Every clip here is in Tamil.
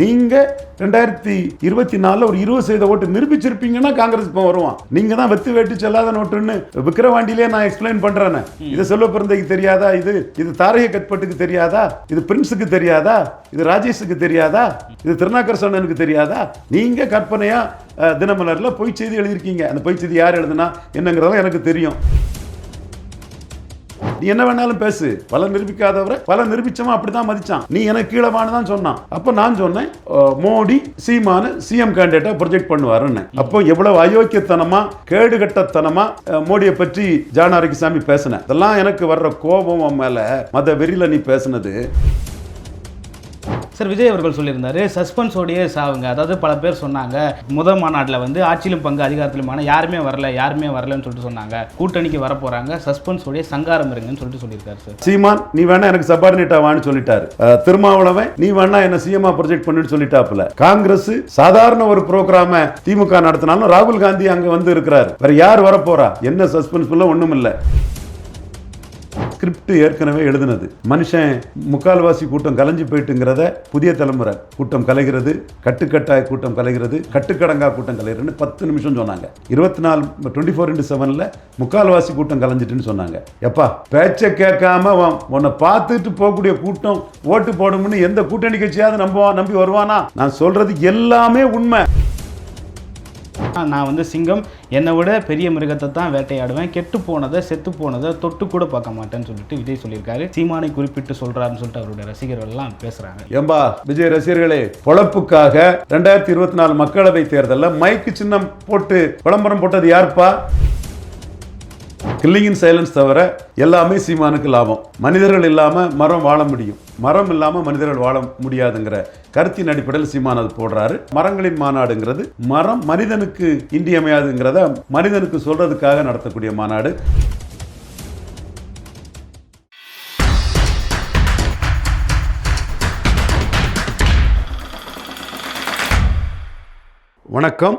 நீங்க ரெண்டாயிரத்தி இருபத்தி நாலுல ஒரு இருபது சதவீத ஓட்டு நிரூபிச்சிருப்பீங்கன்னா காங்கிரஸ் இப்போ வருவான். நீங்க தான் வெத்து வேட்டு செல்லாத நோட்டுன்னு விக்கிரவாண்டிலே நான் எக்ஸ்பிளைன் பண்றேன். இது செல்வ பிறந்தைக்கு தெரியாதா இது? இது தாரக கட்பட்டுக்கு தெரியாதா? இது பிரின்ஸுக்கு தெரியாதா? இது ராஜேஷுக்கு தெரியாதா? இது திருநாக்கர் சோழனுக்கு தெரியாதா? நீங்க கற்பனையா தினமலர்ல பொய் செய்தி எழுதியிருக்கீங்க. அந்த பொய் செய்தி யார் எழுதுனா? என்னங்கிறதெல்லாம் எனக்கு தெரியும். நீ என்ன வேணாலும் பேசு. பல நிரூபிக்காதவரை பல நிரூபிச்சவன் அப்படிதான் மதிச்சான். நீ எனக்கு கீழவானு தான் சொன்னான். அப்ப நான் சொன்னேன் மோடி சீமானு சிஎம் கேண்டிடேட்டா ப்ரொஜெக்ட் பண்ணுவாருன்னு. அப்போ எவ்வளவு அயோக்கியத்தனமா கேடுகட்டத்தனமா மோடியை பற்றி ஜான் ஆரோக்கியசாமி பேசினேன் இதெல்லாம் எனக்கு வர்ற கோபம் மேல. மத வெறியில நீ பேசுனது. சார் விஜய் அவர்கள் சொல்லியிருந்தார் சஸ்பென்ஸோடையே சாவுங்க. அதாவது பல பேர் சொன்னாங்க முதல் மாநாட்டில் வந்து ஆட்சியிலும் பங்கு அதிகாரத்திலுமான யாருமே வரல யாருமே வரலன்னு சொல்லிட்டு சொன்னாங்க. கூட்டணிக்கு வர போறாங்க சஸ்பென்ஸோடைய சங்காரம் இருங்கன்னு சொல்லிட்டு சொல்லியிருக்காரு சார். சீமான் நீ வேணா எனக்கு சபார்டினேட்டா வான்னு சொல்லிட்டாரு. திருமாவளவன் நீ வேணா என்ன சிஎம்ஆ ப்ரொஜெக்ட் பண்ணுன்னு சொல்லிட்டாப்புல. காங்கிரஸ் சாதாரண ஒரு ப்ரோக்ராம திமுக நடத்தினாலும் ராகுல் காந்தி அங்க வந்து இருக்கிறாரு. வேற யார் வர போறா என்ன சஸ்பென்ஸ்ஃபுல்ல ஒன்றும் இல்லை ஸ்கிரிப்ட் ஏற்கனவே எழுதுனது. மனுஷன் முக்கால்வாசி கூட்டம் கலைஞ்சு போயிட்டுங்கிறத புதிய தலைமுறை கூட்டம் கலைகிறது கட்டுக்கட்டாய கூட்டம் கலைகிறது கட்டுக்கடங்கா கூட்டம் கலைகிறதுன்னு பத்து நிமிஷம் சொன்னாங்க. இருபத்தி நாலு டுவெண்ட்டி ஃபோர் இன்ட்டு செவனில் முக்கால்வாசி கூட்டம் கலைஞ்சிட்டுன்னு சொன்னாங்க. எப்பா பேச்சை கேட்காம உன்னை பார்த்துட்டு போகக்கூடிய கூட்டம் ஓட்டு போடும்னு எந்த கூட்டணி கட்சியாவது நம்புவான் நம்பி வருவானா? நான் சொல்றது எல்லாமே உண்மை. நான் வந்து சிங்கம். என்னை விட பெரிய மிருகத்தை தான் வேட்டையாடுவேன். கெட்டு போனதை செத்து போனதை தொட்டு கூட பார்க்க மாட்டேன்னு சொல்லிட்டு விஜய் சொல்லியிருக்காரு. சீமானை குறிப்பிட்டு சொல்றாருன்னு சொல்லிட்டு அவருடைய ரசிகர்கள் எல்லாம் பேசுறாங்க. ஏம்பா விஜய் ரசிகர்களே பொழப்புக்காக ரெண்டாயிரத்தி இருபத்தி நாலு மக்களவை தேர்தலில் மைக்கு சின்னம் போட்டு விளம்பரம் போட்டது யாருப்பா? கில்லிங் இன் சைலன்ஸ் தவிர எல்லாமே சீமானுக்கு லாபம். மனிதர்கள் இல்லாமல் மரம் வாழ முடியும். மரம் இல்லாமல் மனிதர்கள் வாழ முடியாதுங்கிற கருத்தின் அடிப்படையில் சீமான் அது போடுறாரு. மரங்களின் மாநாடுங்கிறது மரம் மனிதனுக்கு இன்றியமையாதுங்கிறத மனிதனுக்கு சொல்றதுக்காக நடத்தக்கூடிய மாநாடு. வணக்கம்.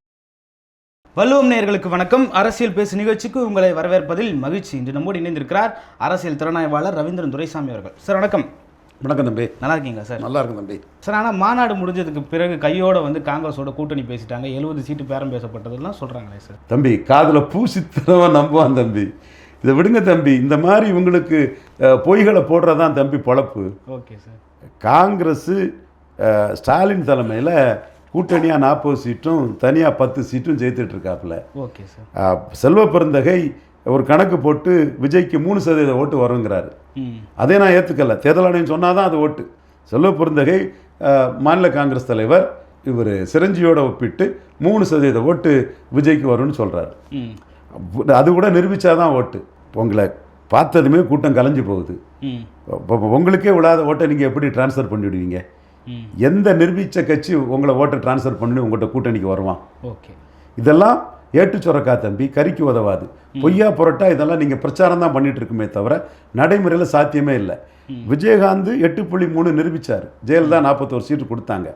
வள்ளுவம் நேயர்களுக்கு வணக்கம். அரசியல் பேசு நிகழ்ச்சிக்கு உங்களை வரவேற்பதில் மகிழ்ச்சி. இன்று நம்மோடு இணைந்திருக்கிறார் அரசியல் திறனாய்வாளர் ரவீந்திரன் துரைசாமி அவர்கள். சார் வணக்கம். வணக்கம் தம்பி. நல்லா இருக்கீங்களா சார்? நல்லா இருக்கும் தம்பி. சார் ஆனால் மாநாடு முடிஞ்சதுக்கு பிறகு கையோட வந்து காங்கிரஸோட கூட்டணி பேசிட்டாங்க. எழுபது சீட்டு பேரம் பேசப்பட்டதெல்லாம் சொல்றாங்களே சார். தம்பி காதில் பூசித்தனவன் நம்புவான் தம்பி. இதை விடுங்க தம்பி. இந்த மாதிரி இவங்களுக்கு பொய்களை போடுறதான் தம்பி பொழப்பு. Okay sir. காங்கிரஸ் ஸ்டாலின் தலைமையில் கூட்டணியாக நாற்பது சீட்டும் தனியாக பத்து சீட்டும் ஜெயித்துட்டு இருக்காப்புல ஓகே சார். செல்வ பெருந்தகை ஒரு கணக்கு போட்டு விஜய்க்கு மூணு சதவீத ஓட்டு வருங்கிறாரு. அதே நான் ஏற்றுக்கல தேர்தல் ஆணையம் சொன்னால் தான் அது ஓட்டு. செல்வ பெருந்தகை மாநில காங்கிரஸ் தலைவர் இவர் சிரஞ்சியோட ஒப்பிட்டு மூணு சதவீத ஓட்டு விஜய்க்கு வரும்னு சொல்கிறாரு அது கூட நிரூபிச்சாதான் ஓட்டு. உங்களை பார்த்ததுமே கூட்டம் கலைஞ்சு போகுது. இப்போ உங்களுக்கே விழாத ஓட்டை நீங்கள் எப்படி ட்ரான்ஸ்ஃபர் பண்ணிவிடுவீங்க எந்த நிரூபித்த கட்சி உங்களை ஓட்டை ட்ரான்ஸ்ஃபர் பண்ணி உங்கள்கிட்ட கூட்டணிக்கு வருவான் ஓகே. இதெல்லாம் ஏட்டு சொரக்கா தம்பி கறிக்கு உதவாது. பொய்யா புரட்டா இதெல்லாம் நீங்கள் பிரச்சாரம் தான் பண்ணிட்டு இருக்குமே தவிர நடைமுறையில் சாத்தியமே இல்லை. விஜயகாந்த் எட்டு புள்ளி மூணு நிரூபிச்சார். ஜெயலலிதா நாற்பத்தோரு சீட்டு கொடுத்தாங்க.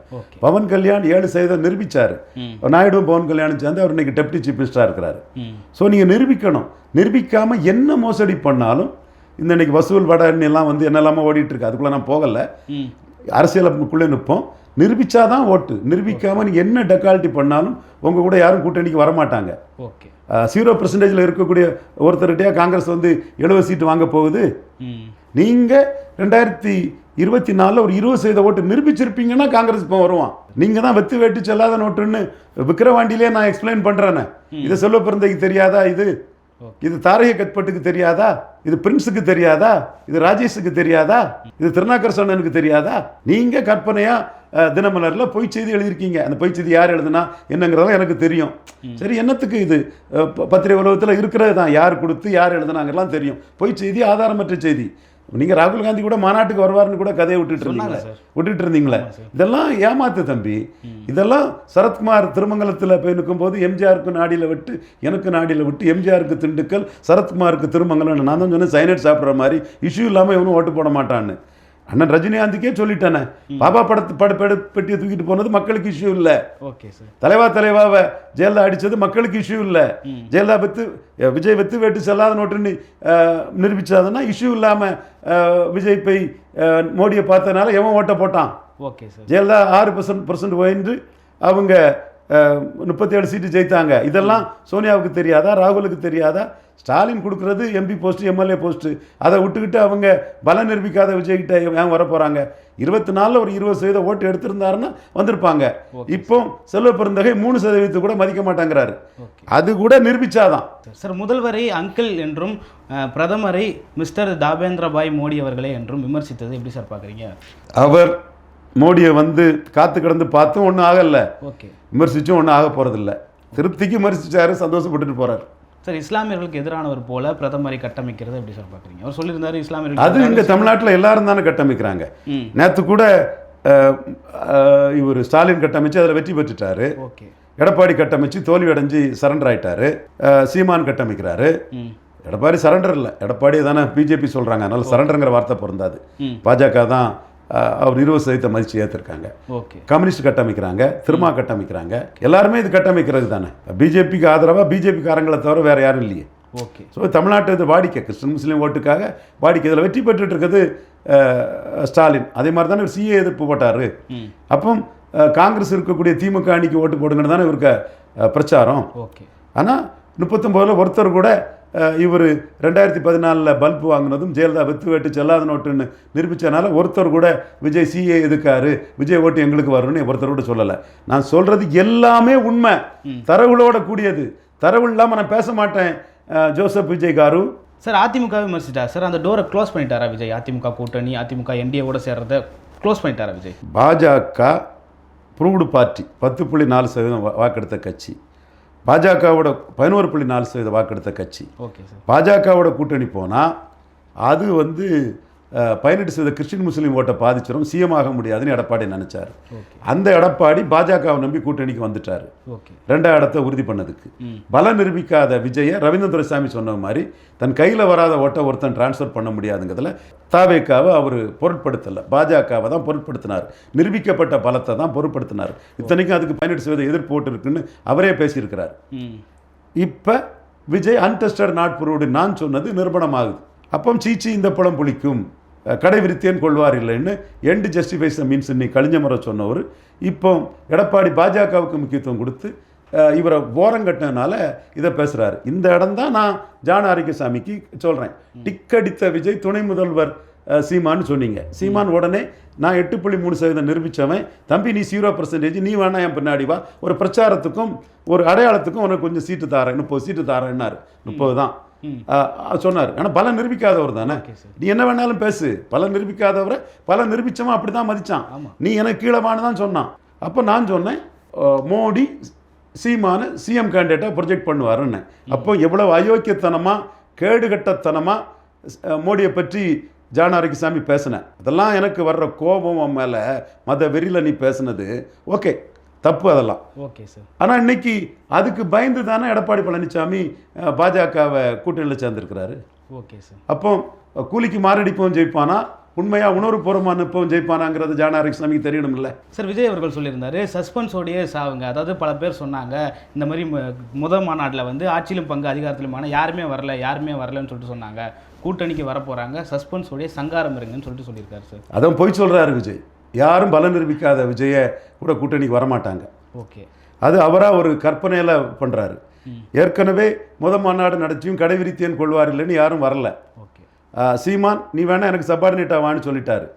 பவன் கல்யாண் ஏழு சதவீதம் நிரூபிச்சார். ம். நாயுடும் பவன் கல்யாணும் சேர்ந்து அவர் இன்னைக்கு டெப்டி சீஃப் மினிஸ்டராக இருக்கிறாரு. ஸோ நீங்கள் நிரூபிக்கணும். நிரூபிக்காமல் என்ன மோசடி பண்ணாலும் இந்த இன்னைக்கு வசூல் வடன்னு எல்லாம் வந்து என்னெல்லாமோ ஓடிட்டு இருக்கு. அதுக்குள்ளே நான் போகலை. அரசியலுக்குள்ளே நிற்போம். நிரூபிச்சாதான் ஓட்டு. நிரூபிக்காமல் நீங்கள் என்ன டெக்காலிட்டி பண்ணாலும் உங்கள் கூட யாரும் கூட்டணிக்கு வரமாட்டாங்க. ஓகே. ஜீரோ பர்சன்டேஜில் இருக்கக்கூடிய ஒருத்தர்கிட்டயா காங்கிரஸ் வந்து எழுபது சீட்டு வாங்க போகுது. நீங்கள் ரெண்டாயிரத்தி இருபத்தி நாலில் ஒரு இருபது சதவீத ஓட்டு நிரூபிச்சிருப்பீங்கன்னா காங்கிரஸ் இப்போ வருவான். நீங்கள் தான் வெத்து வேட்டு செல்லாத நோட்டுன்னு விக்கிரவாண்டிலே நான் எக்ஸ்பிளைன் பண்ணுறேனே இதை செல்வ பிறந்தைக்கு தெரியாதா இது? இது தாரக கட்பட்டுக்கு தெரியாதா? இது பிரின்ஸுக்கு தெரியாதா? இது ராஜேஷுக்கு தெரியாதா? இது திருநாக்கர் சோழனுக்கு தெரியாதா? நீங்க கற்பனையா தினமலர்ல பொய் செய்தி எழுதியிருக்கீங்க. அந்த பொய் செய்தி யார் எழுதுனா? என்னங்கிறதெல்லாம் எனக்கு தெரியும். சரி என்னத்துக்கு இது? பத்திரிகை உலகத்தில் இருக்கிறது தான். யார் கொடுத்து யார் எழுதுனாங்கலாம் தெரியும். பொய் செய்தி ஆதாரமற்ற செய்தி. நீங்க ராகுல் காந்தி கூட மாநாட்டுக்கு வருவார்னு கூட கதையை விட்டுட்டு இருந்தீங்களே. விட்டுட்டு இருந்தீங்களே. இதெல்லாம் ஏமாத்து தம்பி. இதெல்லாம் சரத்குமார் திருமங்கலத்தில் போய் நிற்கும்போது எம்ஜிஆருக்கு நாடியில் விட்டு எனக்கு நாடியில் விட்டு எம்ஜிஆருக்கு திண்டுக்கல் சரத்குமாருக்கு திருமங்கலம் நான் தான் சொன்னேன் சைனட் சாப்பிட்ற மாதிரி இஷ்யூ இல்லாமல் இவனும் ஓட்டு போட மாட்டான்னு. அண்ணன் ரஜினிகாந்துக்கே சொல்லிட்டானே. பாபா படத்து பட பட பெட்டியை தூக்கிட்டு போனது மக்களுக்கு இஷ்யூ இல்லை. Okay sir. தலைவா தலைவாவை ஜெயலலிதா அடிச்சது மக்களுக்கு இஷ்யூ இல்லை. ஜெயலலிதா வெத்து விஜய் வெத்து வேட்டு செல்லாத நோட்டுன்னு அஹ், நிரூபிச்சாதுன்னா இஷ்யூ இல்லாமல் விஜய் போய் மோடியை பார்த்தனால எவன் ஓட்ட போட்டான்? Okay sir. ஜெயலலிதா ஆறு பர்சன்ட் பர்சன்ட் போயின்று அவங்க முப்பத்தேழு சீட்டு ஜெயித்தாங்க. இதெல்லாம் சோனியாவுக்கு தெரியாதா? ராகுலுக்கு தெரியாதா? ஸ்டாலின் கொடுக்குறது எம்பி போஸ்ட் எம்எல்ஏ போஸ்ட் அதை விட்டுக்கிட்டு அவங்க பலம் நிரூபிக்காத விஜய்கிட்ட ஏன் வர போகிறாங்க இருபத்தி நாலில் ஒரு இருபது சதவீத ஓட்டு எடுத்திருந்தாருன்னா வந்திருப்பாங்க. இப்போ செல்வ பெருந்தகை மூணு சதவீதத்தை கூட மதிக்க மாட்டாங்கிறாரு. அது கூட நிரூபிச்சாதான். சார் முதல்வரை அங்கிள் என்றும் பிரதமரை மிஸ்டர் தாபேந்திரபாய் மோடி அவர்களே என்றும் விமர்சித்தது எப்படி சார் பார்க்குறீங்க அவர் மோடியை வந்து காத்து கிடந்து பார்த்தும் ஒன்றும் ஆகலை. ஓகே. விமர்சிச்சும் ஒன்றும் ஆக போகிறதில்ல திருப்திக்கு விமர்சிச்சாரு சந்தோஷப்பட்டுட்டு போறாரு. சார் இஸ்லாமியர்களுக்கு எதிரானவர் போல பிரதமரை கட்டமைக்கிறது எப்படி சார் பார்க்குறீங்க? அவர் சொல்லியிருந்தாரு அது இஸ்லாமியர்கள் இங்கே தமிழ்நாட்டில் எல்லாரும் தானே கட்டமைக்கிறாங்க. நேற்று கூட இவர் ஸ்டாலின் கட்டமைச்சு அதில் வெற்றி பெற்றுட்டாரு. ஓகே. எடப்பாடி கட்டமைச்சு தோல்வி அடைஞ்சு சரண்டர் ஆயிட்டாரு. சீமான் கட்டமைக்கிறாரு. எடப்பாடி சரண்டர் இல்லை. எடப்பாடி தானே பிஜேபி சொல்கிறாங்க அதனால சரண்டருங்கிற வார்த்தை பொருந்தாது. ம். பாஜக தான் அவர் இருபது சதவீதத்தை மதிச்சு ஏற்றிருக்காங்க ஓகே. கம்யூனிஸ்ட் கட்டமைக்கிறாங்க திருமா கட்டமைக்கிறாங்க. எல்லாருமே இது கட்டமைக்கிறது தானே. பிஜேபிக்கு ஆதரவாக பிஜேபி காரங்களை தவிர வேற யாரும் இல்லையே. ஓகே. ஸோ தமிழ்நாட்டு இது வாடிக்கை கிறிஸ்டின் முஸ்லீம் ஓட்டுக்காக வாடிக்கை. இதில் வெற்றி பெற்றுட்டு இருக்கிறது ஸ்டாலின். அதே மாதிரி தானே சிஏ எதிர்ப்பு போட்டார். அப்போ காங்கிரஸ் இருக்கக்கூடிய திமுக அணிக்கு ஓட்டு போடுங்கன்னு தானே இவருக்கு பிரச்சாரம். ஓகே. ஆனால் முப்பத்தொம்போதில் ஒருத்தர் கூட இவர் ரெண்டாயிரத்தி பதினாலில் பல்ப் வாங்கினதும் ஜெயலலிதா வித்து வேட்டு செல்லாத நோட்டுன்னு நிரூபித்தனால ஒருத்தர் கூட விஜய் சிஏ எதுக்காரு? விஜய் ஓட்டு எங்களுக்கு வரும்னு ஒருத்தர் கூட சொல்லலை. நான் சொல்கிறது எல்லாமே உண்மை. தரவுகளோட கூடியது. தரவு இல்லாமல் நான் பேச மாட்டேன். ஜோசப் விஜய் காரு. சார் அதிமுக விமர்சிட்டார் சார் அந்த டோரை க்ளோஸ் பண்ணிட்டாரா விஜய்? அதிமுக கூட்டணி அதிமுக என்டிஏவோட சேர்றத க்ளோஸ் பண்ணிட்டாரா விஜய்? பாஜக ப்ரூவ்டு பார்ட்டி பத்து புள்ளி நாலு சதவீதம் வாக்கெடுத்த கட்சி. பாஜகவோட பதினோரு புள்ளி நாலு சதவீதம் வாக்கெடுத்த கட்சி. Okay sir. பாஜகவோட கூட்டணி போனால் அது வந்து பதினெட்டு சதவீத கிறிஸ்டின் முஸ்லீம் ஓட்டை பாதிச்சிடும் சிஎம் ஆக முடியாதுன்னு எடப்பாடி நினைச்சார். அந்த எடப்பாடி பாஜகவை நம்பி கூட்டணிக்கு வந்துட்டார். ரெண்டாம் இடத்தை உறுதி பண்ணதுக்கு. பலம் நிரூபிக்காத விஜய ரவீந்திர துரைசாமி சொன்ன மாதிரி தன் கையில் வராத ஓட்டை ஒருத்தன் டிரான்ஸ்ஃபர் பண்ண முடியாதுங்கிறதுல தாவேக்காவை அவர் பொருட்படுத்தலை. பாஜகவை தான் பொருட்படுத்தினார். நிரூபிக்கப்பட்ட பலத்தை தான் பொருட்படுத்தினார். இத்தனைக்கும் அதுக்கு பதினெட்டு சதவீத எதிர்ப்பு ஓட்டு இருக்குன்னு அவரே பேசியிருக்கிறார். இப்போ விஜய் அன்டெஸ்டட் நாட் நான் சொன்னது நிரூபணமாகுது. அப்போ சீச்சி இந்த பழம் புளிக்கும். கடைவிரித்தேன் கடை கொள்வார் இல்லைன்னு எண்டு ஜஸ்டிஃபைஸ் மீன்ஸ் இன்னைக்கு கழிஞ்ச முறை சொன்னவர். இப்போ எடப்பாடி பாஜகவுக்கு முக்கியத்துவம் கொடுத்து இவரை இவரை ஓரங்கட்டினதுனால இதை பேசுகிறாரு இந்த இடம் தான் நான் ஜான் ஆரோக்கியசாமிக்கு சொல்கிறேன் டிக்கடித்த விஜய் துணை முதல்வர் சீமான்னு சொன்னீங்க. சீமான் உடனே நான் எட்டு புள்ளி மூணு சதவீதம் நிரூபித்தவன் தம்பி நீ ஜீரோ பர்சன்டேஜ் நீ வேணா என் பின்னாடி வா. ஒரு பிரச்சாரத்துக்கும் ஒரு அடையாளத்துக்கும் உனக்கு கொஞ்சம் சீட்டு தாரேன். முப்பது சீட்டு தாரேன்னாரு. முப்பது தான். சொன்னார். ஆனால் பலம் நிரூபிக்காதவர் தானே? நீ என்ன வேணாலும் பேசு. பலம் நிரூபிக்காதவரை பலம் நிரூபிச்சவன் அப்படி தான் ஆமா. நீ எனக்கு கீழவான்னு தான் சொன்னான். அப்போ நான் சொன்னேன் மோடி சீமான சிஎம் கேண்டிடேட்டாக ப்ரொஜெக்ட் பண்ணுவாருன்னு. அப்போ எவ்வளவு அயோக்கியத்தனமாக கேடுகட்டத்தனமாக மோடியை பற்றி ஜான் ஆரோக்கியசாமி பேசினேன் அதெல்லாம் எனக்கு வர்ற கோபம் மேலே. மத வெறியில் நீ பேசுனது. ஓகே. தப்பு அதெல்லாம். Okay sir. ஆனால் இன்னைக்கு அதுக்கு பயந்து தானே எடப்பாடி பழனிசாமி பாஜகவை கூட்டணியில் சேர்ந்திருக்கிறாரு. Okay sir. அப்போ கூலிக்கு மாரடிப்பவன் ஜெயிப்பானா? உண்மையா உணர்வுபூர்வமாக நிற்பவன் ஜெயிப்பானாங்கிறது ஜான ஆரோக்கியசாமிக்கு தெரியணும்ல. சார் விஜய் அவர்கள் சொல்லியிருந்தாரு சஸ்பென்ஸோடையே சாவுங்க. அதாவது பல பேர் சொன்னாங்க இந்த மாதிரி மு- முதல் மாநாட்டில் வந்து ஆட்சியிலும் பங்கு அதிகாரத்திலுமான யாருமே வரல யாருமே வரலன்னு சொல்லிட்டு சொன்னாங்க. கூட்டணிக்கு வர போகிறாங்க சஸ்பென்ஸோடைய சங்காரம் இருங்கன்னு சொல்லிட்டு சொல்லியிருக்காரு சார். அதான் பொய் சொல்றாரு விஜய். யாரும் பலம் நிரூபிக்காத விஜயை கூட கூட்டணிக்கு வரமாட்டாங்க. ஓகே. அது அவராக ஒரு கற்பனையில் பண்ணுறாரு. ஏற்கனவே முத மாநாடு நடத்தியும் கடைவிரித்தேன் கொள்வார் இல்லைன்னு யாரும் வரல. சீமான் நீ வேணா எனக்கு சப்பார்டினேட்டாக வான்னு சொல்லிட்டாரு.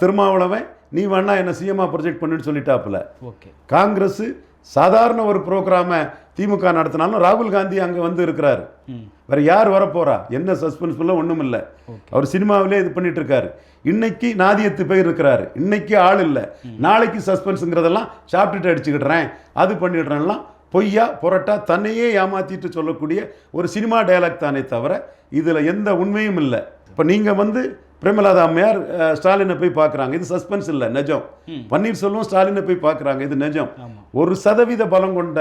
திருமாவளவன் நீ வேணா என்ன சிஎம்மா ப்ரொஜெக்ட் பண்ணுன்னு சொல்லிட்டாப்புல. காங்கிரஸ் சாதாரண ஒரு ப்ரோக்ராமை திமுக நடத்தினாலும் ராகுல் காந்தி அங்கே வந்து இருக்கிறாரு. வேற யார் வரப்போறா? என்ன சஸ்பென்ஸ்ஃபுல்லாக ஒன்றும் இல்லை அவர் சினிமாவிலே இது பண்ணிட்டு இருக்காரு இன்னைக்கு நாதியத்து பேர் இருக்கிறாரு. இன்னைக்கு ஆள் இல்லை. நாளைக்கு சஸ்பென்ஸுங்கிறதெல்லாம் சாப்பிட்டுட்டு அடிச்சுக்கிடுறேன். அது பண்ணிடுறேன்லாம் பொய்யா புரட்டா தன்னையே ஏமாத்திட்டு சொல்லக்கூடிய ஒரு சினிமா டயலாக் தானே தவிர இதில் எந்த உண்மையும் இல்லை. இப்போ நீங்கள் வந்து பிரேமலாதா அம்மையார் ஸ்டாலினை போய் பார்க்குறாங்க. இது சஸ்பென்ஸ் இல்லை நிஜம். பன்னீர்செல்வம் ஸ்டாலினை போய் பார்க்குறாங்க. இது நிஜம். ஒரு சதவீத பலம் கொண்ட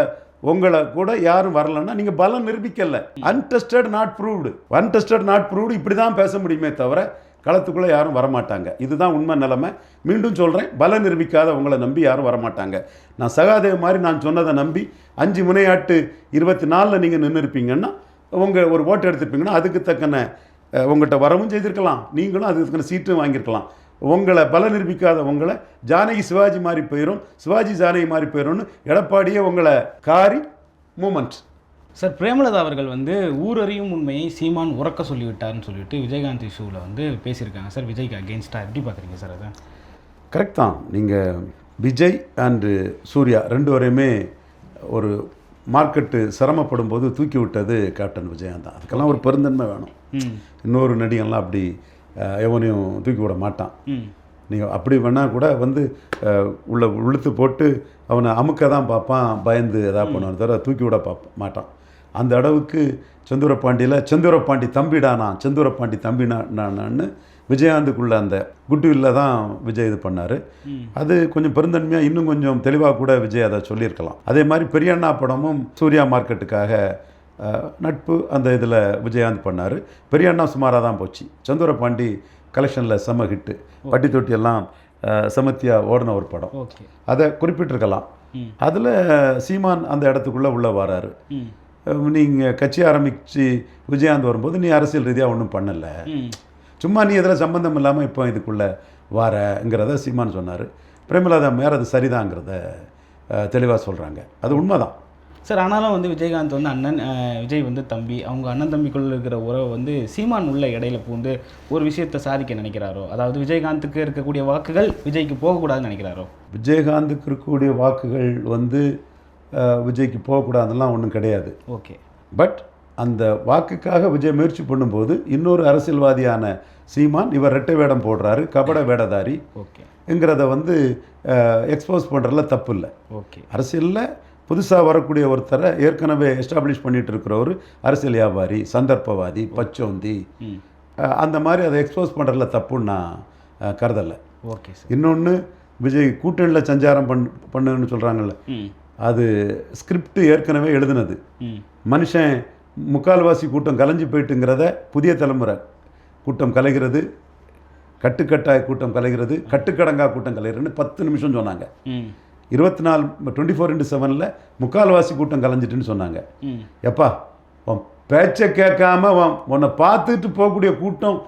உங்களை கூட யாரும் வரலன்னா நீங்கள் பலம் நிரூபிக்கல. Untested not proved untested not proved இப்படி தான் பேச முடியுமே தவிர களத்துக்குள்ளே யாரும் வரமாட்டாங்க. இதுதான் உண்மை நிலைமை. மீண்டும் சொல்கிறேன் பலம் நிரூபிக்காத உங்களை நம்பி யாரும் வரமாட்டாங்க. நான் சகாதேவ் மாதிரி நான் சொன்னதை நம்பி அஞ்சு முனையாட்டு இருபத்தி நாலில் நீங்கள் நின்று இருப்பீங்கன்னா உங்கள் ஒரு ஓட்டு எடுத்திருப்பீங்கன்னா அதுக்கு தக்கன உங்கள்கிட்ட வரவும் செய்திருக்கலாம். நீங்களும் அதுக்கு தக்கன சீட்டும் வாங்கியிருக்கலாம். உங்களை பல நிரூபிக்காத உங்களை ஜானகி சிவாஜி மாதிரி போயிடும் சிவாஜி ஜானகி மாதிரி போயிடும்னு எடப்பாடியே உங்களை காரி மூமெண்ட். சார் பிரேமலதா அவர்கள் வந்து ஊரறியும் உண்மையை சீமான் உறக்க சொல்லிவிட்டார்னு சொல்லிட்டு விஜயகாந்த் இஷ்யூவில் வந்து பேசியிருக்காங்க. சார் விஜய்க்கு அகேன்ஸ்டாக எப்படி பார்க்குறீங்க சார் அதை? கரெக்ட் தான். நீங்கள் விஜய் அண்டு சூர்யா ரெண்டு வரையுமே ஒரு மார்க்கெட்டு சிரமப்படும் போது தூக்கி விட்டது கேப்டன் விஜயகாந்த் தான். அதுக்கெல்லாம் ஒரு பெருந்தன்மை வேணும். இன்னொரு நடிகன்லாம் அப்படி எவனையும் தூக்கி விட மாட்டான். நீங்கள் அப்படி வேணால் கூட வந்து உள்ள இழுத்து போட்டு அவனை அமுக்க தான் பார்ப்பான் பயந்து எதாவது பண்ணுவான் தவிர தூக்கி விட பார்ப்ப மாட்டான். அந்த அளவுக்கு செந்தூரப்பாண்டியில் செந்தூரப்பாண்டி தம்பிடானா செந்தூரப்பாண்டி தம்பினான்னு விஜயகாந்துக்குள்ள அந்த குட்டுவில்ல தான் விஜய் இது பண்ணார். அது கொஞ்சம் பெருந்தன்மையாக இன்னும் கொஞ்சம் தெளிவாக கூட விஜய் அதை சொல்லியிருக்கலாம். அதே மாதிரி பெரியண்ணா படமும் சூர்யா மார்க்கெட்டுக்காக நட்பு அந்த இதில் விஜயகாந்த் பண்ணார். பெரியண்ணா சுமாராக தான் போச்சு. செந்தூரப்பாண்டி கலெக்ஷனில் செம ஹிட்டு பட்டி தொட்டி எல்லாம் செமத்தியாக ஓடின ஒரு படம். அதை குறிப்பிட்டிருக்கலாம். அதில் சீமான் அந்த இடத்துக்குள்ளே உள்ளே வராரு. நீங்கள் கட்சி ஆரம்பித்து விஜயகாந்த் வரும்போது நீ அரசியல் ரீதியாக ஒன்றும் பண்ணலை. சும்மா நீ இதில் சம்பந்தம் இல்லாமல் இப்போ இதுக்குள்ளே வரங்கிறத சீமான் சொன்னார். பிரேமலாதா மேர் அது சரிதாங்கிறத தெளிவாக சொல்கிறாங்க அது உண்மைதான். சார் ஆனாலும் வந்து விஜயகாந்த் வந்து அண்ணன் விஜய் வந்து தம்பி அவங்க அண்ணன் தம்பிக்குள்ள இருக்கிற உறவை வந்து சீமான் உள்ள இடையில பூந்து ஒரு விஷயத்தை சாதிக்க நினைக்கிறாரோ? அதாவது விஜயகாந்துக்கு இருக்கக்கூடிய வாக்குகள் விஜய்க்கு போகக்கூடாதுன்னு நினைக்கிறாரோ? விஜயகாந்துக்கு இருக்கக்கூடிய வாக்குகள் வந்து விஜய்க்கு போகக்கூடாதுலாம் ஒன்றும் கிடையாது. ஓகே. பட் அந்த வாக்குக்காக விஜய் முயற்சி பண்ணும்போது இன்னொரு அரசியல்வாதியான சீமான் இவர் ரெட்டை வேடம் போடுறாரு கபட வேடதாரி ஓகே ங்கிறத வந்து எக்ஸ்போஸ் பண்ணுறதுல தப்பு இல்லை. ஓகே அரசியலில் புதுசாக வரக்கூடிய ஒருத்தரை ஏற்கனவே எஸ்டாப்ளிஷ் பண்ணிட்டு இருக்கிறவர் அரசியல் வியாபாரி சந்தர்ப்பவாதி பச்சோந்தி. அந்த மாதிரி அதை எக்ஸ்போஸ் பண்ணுறதுல தப்புன்னு நான் கருதலை. ஓகே சார் இன்னொன்று விஜய் கூட்டணியில் சஞ்சாரம் பண் பண்ணுன்னு சொல்கிறாங்கல்ல அது ஸ்கிரிப்ட் ஏற்கனவே எழுதுனது. மனுஷன் முக்கால்வாசி கூட்டம் கலைஞ்சு போயிட்டுங்கிறத புதிய தலைமுறை கூட்டம் கலைகிறது கட்டுக்கட்டாய கூட்டம் கலைகிறது கட்டுக்கடங்கா கூட்டம் கலைகிறதுன்னு பத்து நிமிஷம் சொன்னாங்க. இருபத்தி நாலு டுவெண்ட்டி ஃபோர் இன்ட்டு செவனில் முக்கால்வாசி கூட்டம் கலைஞ்சிட்டுன்னு சொன்னாங்க. எப்பா உன் பேச்சை கேட்காம உன் உன்னை பார்த்துட்டு போகக்கூடிய கூட்டம்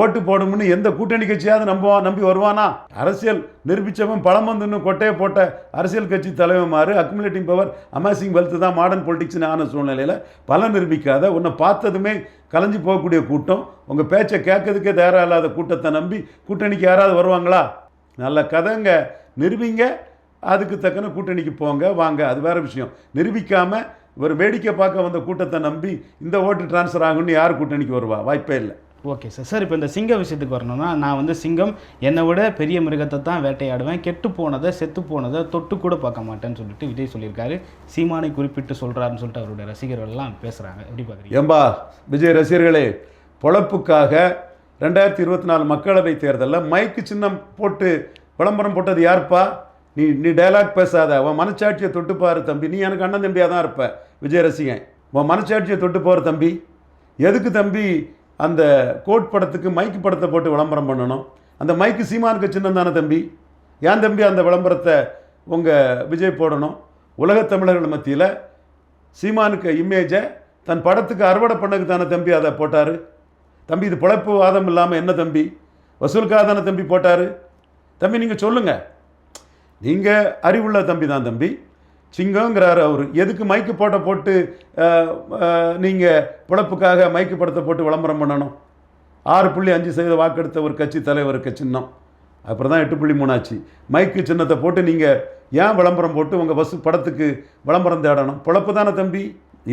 ஓட்டு போடும்னு எந்த கூட்டணி கட்சியாவது நம்புவான் நம்பி வருவானா? அரசியல் நிரூபித்தவன் பழம் வந்துன்னு கொட்டையை போட்ட அரசியல் கட்சி தலைவன்மாரு அக்குமுலேட்டிங் பவர் அமாசிங் வெல்த் தான் மாடர்ன் பொலிட்டிக்ஸ்னு ஆன சூழ்நிலையில் பலன் நிரூபிக்காத உன்னை பார்த்ததுமே கலைஞ்சு போகக்கூடிய கூட்டம் உங்கள் பேச்சை கேட்கறதுக்கே தயாராக இல்லாத கூட்டத்தை நம்பி கூட்டணிக்கு யாராவது வருவாங்களா? நல்ல கதைங்க. நிரூபிங்க. அதுக்கு தக்கன கூட்டணிக்கு போங்க வாங்க. அது வேற விஷயம். நிரூபிக்காமல் ஒரு வேடிக்கை பார்க்க வந்த கூட்டத்தை நம்பி இந்த ஓட்டு டிரான்ஸ்ஃபர் ஆகும்னு யார் கூட்டணிக்கு வருவா? வாய்ப்பே இல்லை. Okay sir. சார் இப்போ இந்த சிங்க விஷயத்துக்கு வரணும்னா நான் வந்து சிங்கம் என்னை விட பெரிய மிருகத்தை தான் வேட்டையாடுவேன். கெட்டு போனதை செத்து போனதை தொட்டு கூட பார்க்க மாட்டேன்னு சொல்லிட்டு விஜய் சொல்லியிருக்காரு. சீமானை குறிப்பிட்டு சொல்கிறாருன்னு சொல்லிட்டு அவருடைய ரசிகர்கள்லாம் பேசுகிறாங்க எப்படி பார்க்குறீங்க? ஏம்பா விஜய் ரசிகர்களே பொழப்புக்காக ரெண்டாயிரத்தி இருபத்தி நாலு மக்களவை தேர்தலில் மைக்கு சின்னம் போட்டு விளம்பரம் போட்டது யார்ப்பா? நீ நீ டயலாக் பேசாத. உன் மனச்சாட்சியை தொட்டு பாரு தம்பி. நீ எனக்கு அண்ணன் தம்பியாக தான் இருப்ப. விஜய் ரசிகன் உன் மனச்சாட்சியை தொட்டு போகிற தம்பி. எதுக்கு தம்பி? அந்த கோட் படத்துக்கு மைக்கு படத்தை போட்டு விளம்பரம் பண்ணணும். அந்த மைக்கு சீமானுக்கு சின்னம் தானே தம்பி? ஏன் தம்பி அந்த விளம்பரத்தை உங்கள் விஜய் போடணும்? உலகத் தமிழர்கள் மத்தியில் சீமானுக்கு இமேஜை தன் படத்துக்கு அறுவடை பண்ணதுக்கு தானே தம்பி அதை போட்டார்? தம்பி இது பிழைப்பு வாதம் இல்லாமல் என்ன தம்பி? வசூலுக்காக தானே தம்பி போட்டார்? தம்பி நீங்கள் சொல்லுங்கள் நீங்கள் அறிவுள்ள தம்பி தான் தம்பி. சிங்கங்கிறார் அவர். எதுக்கு மைக்கு போட்ட போட்டு நீங்கள் பிழப்புக்காக மைக்கு படத்தை போட்டு விளம்பரம் பண்ணணும்? ஆறு புள்ளி அஞ்சு சதவீத வாக்கெடுத்த ஒரு கட்சி தலைவருக்கு சின்னம். அப்புறம் தான் எட்டு புள்ளி மூணாச்சு மைக்கு சின்னத்தை போட்டு நீங்கள் ஏன் விளம்பரம் போட்டு உங்கள் பஸ் படத்துக்கு விளம்பரம் தேடணும்? பிழப்பு தானே தம்பி.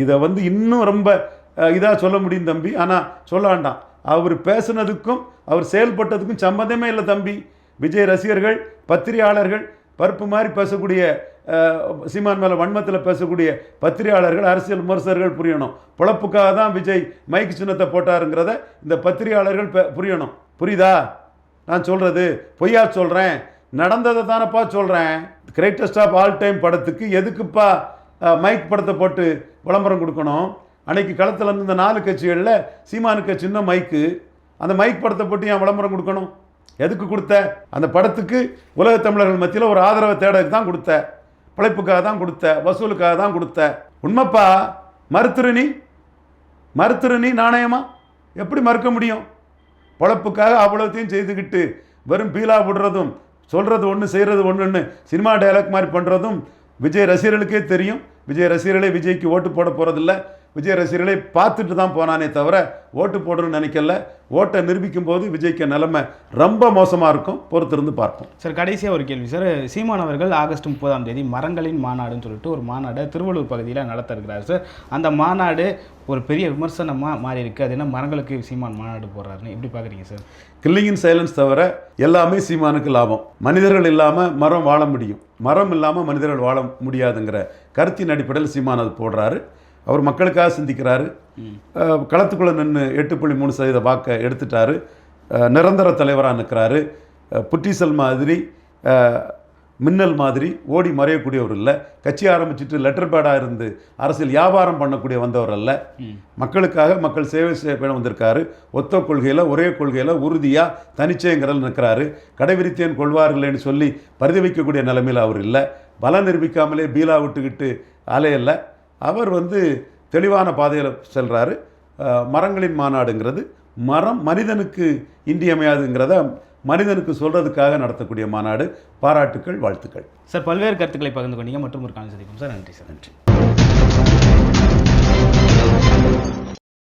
இதை வந்து இன்னும் ரொம்ப இதாக சொல்ல முடியும் தம்பி. ஆனால் சொல்ல வேண்டாம். அவர் பேசுனதுக்கும் அவர் செயல்பட்டதுக்கும் சம்மந்தமே இல்லை தம்பி. விஜய் ரசிகர்கள் பத்திரிகையாளர்கள் பருப்பு மாதிரி பேசக்கூடிய சீமான் மேலே வன்மத்தில் பேசக்கூடிய பத்திரிகையாளர்கள் அரசியல் விமர்சகர்கள் புரியணும். பொழப்புக்காக தான் விஜய் மைக் சின்னத்தை போட்டாருங்கிறத இந்த பத்திரிகையாளர்கள் பெ- புரியணும். புரியுதா? நான் சொல்கிறது பொய்யா சொல்கிறேன் நடந்ததை தானப்பா சொல்கிறேன் கிரேட்டஸ்ட் ஆஃப் ஆல் டைம் படத்துக்கு எதுக்குப்பா மைக் படத்தை போட்டு விளம்பரம் கொடுக்கணும்? அன்னைக்கு களத்தில் இருந்த நாலு கட்சிகளில் சீமானுக்கு சின்ன மைக்கு. அந்த மைக் படத்தை போட்டு ஏன் விளம்பரம் கொடுக்கணும்? எதுக்கு கொடுத்த? அந்த படத்துக்கு உலக தமிழர்கள் மத்தியில் ஒரு ஆதரவை தேடக்கு தான் கொடுத்த. பிழைப்புக்காக தான் கொடுத்த. வசூலுக்காக தான் கொடுத்த. உண்மைப்பா? மறுத்துரு நீ மறுத்துரு நீ நாணயமா? எப்படி மறுக்க முடியும்? பொழப்புக்காக அவ்வளோத்தையும் செய்துக்கிட்டு வெறும் பீலா விடுறதும் சொல்கிறது ஒன்று செய்கிறது ஒன்றுன்னு சினிமா டைலாக் மாதிரி பண்ணுறதும் விஜய் ரசிகர்களுக்கே தெரியும். விஜய் ரசிகர்களே விஜய்க்கு ஓட்டு போட போகிறதில்ல விஜய் ரசிகர்களை பார்த்துட்டு தான் போனானே தவிர ஓட்டு போடணும்னு நினைக்கல. ஓட்டை நிரூபிக்கும் போது விஜய்க்கு நிலைமை ரொம்ப மோசமாக இருக்கும். பொறுத்திருந்து பார்ப்போம். சார் கடைசியாக ஒரு கேள்வி. சார் சீமான் அவர்கள் ஆகஸ்ட் முப்பதாம் தேதி மரங்களின் மாநாடுன்னு சொல்லிட்டு ஒரு மாநாடை திருவள்ளூர் பகுதியில் நடத்த இருக்கிறார் சார் அந்த மாநாடு ஒரு பெரிய விமர்சனமாக மாறி இருக்கு அது என்ன மரங்களுக்கு சீமான் மாநாடு போடுறாருன்னு எப்படி பார்க்குறீங்க சார்? கில்லிங் இன் சைலன்ஸ் தவிர எல்லாமே சீமானுக்கு லாபம். மனிதர்கள் இல்லாமல் மரம் வாழ முடியும். மரம் இல்லாமல் மனிதர்கள் வாழ முடியாதுங்கிற கருத்தின் அடிப்படையில் சீமான் அது போடுறாரு. அவர் மக்களுக்காக சிந்திக்கிறாரு. களத்துக்குள்ள நின்று எட்டு புள்ளி மூணு சதவீத வாக்கை எடுத்துட்டாரு. நிரந்தர தலைவராக நிற்கிறாரு புற்றீசல் மாதிரி மின்னல் மாதிரி ஓடி மறையக்கூடியவர் இல்லை. கட்சி ஆரம்பிச்சுட்டு லெட்டர் பேடாக இருந்து அரசியல் வியாபாரம் பண்ணக்கூடிய வந்தவர் அல்ல. மக்களுக்காக மக்கள் சேவை செய்ய வந்திருக்காரு. ஒத்த கொள்கையில் ஒரே கொள்கையில் உறுதியாக தனிச்சயங்கிறல் நிற்கிறாரு கடைவிரித்தேன் கொள்வார்களேன்னு சொல்லி பரிதவிக்கக்கூடிய நிலைமையில் அவர் இல்லை. பலம் நிரூபிக்காமலே பீலா விட்டுக்கிட்டு அலையல்ல அவர் வந்து தெளிவான பாதையில் செல்றாரு. அஹ், மரங்களின் மாநாடுங்கிறது மரம் மனிதனுக்கு இன்றியமையாதுங்கிறத மனிதனுக்கு சொல்கிறதுக்காக நடத்தக்கூடிய மாநாடு. பாராட்டுக்கள் வாழ்த்துக்கள். சார் பல்வேறு கருத்துக்களை பகிர்ந்து கொண்டீங்க. மற்றும் ஒரு காலம் சந்திப்போம். சார் நன்றி சார். நன்றி.